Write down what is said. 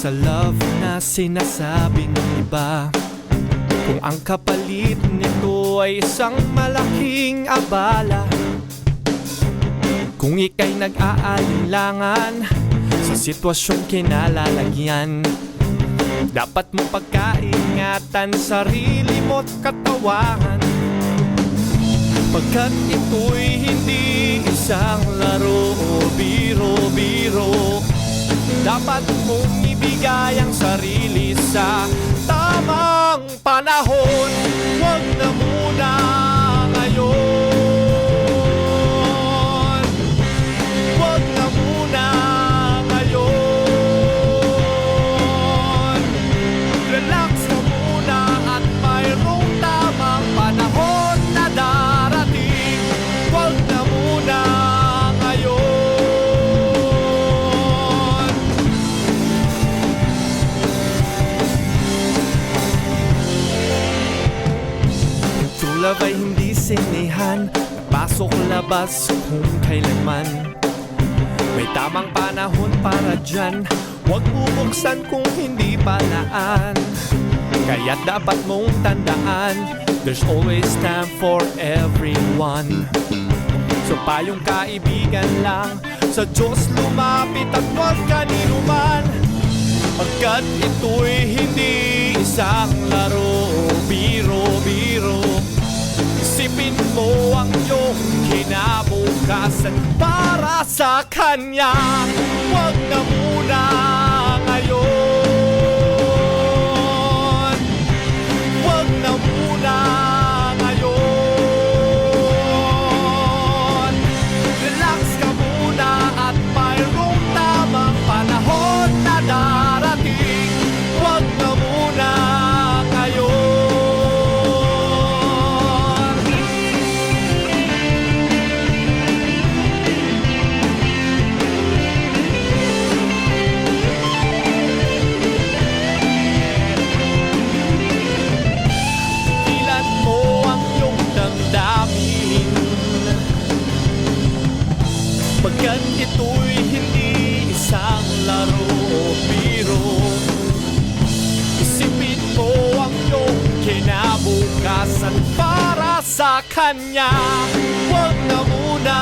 sa love na sinasabi ng iba. Kung ang kapalit nito ay isang malaking abala. Kung ika'y nag-aalinlangan Sa sitwasyong kinalalagyan Dapat mo pagkaingatan sarili mo't katawan. Pagkat ito'y hindi isang laro o biro-biro Dapat mong ibigay ang sarili True love ay hindi sinihan. Pasok labas kung kailanman. May tamang panahon para dyan. Huwag bubuksan kung hindi palaan Kaya dapat mong tandaan There's always time for everyone. So payong kaibigan lang Sa Diyos lumapit at huwag kanino man Pagkat ito'y hindi isang laro kinabukasan Para sa Kanya. Huwag na ito'y hindi isang laro o biro. Isipin mo ang iyong kinabukasan para sa Kanya. Huwag na muna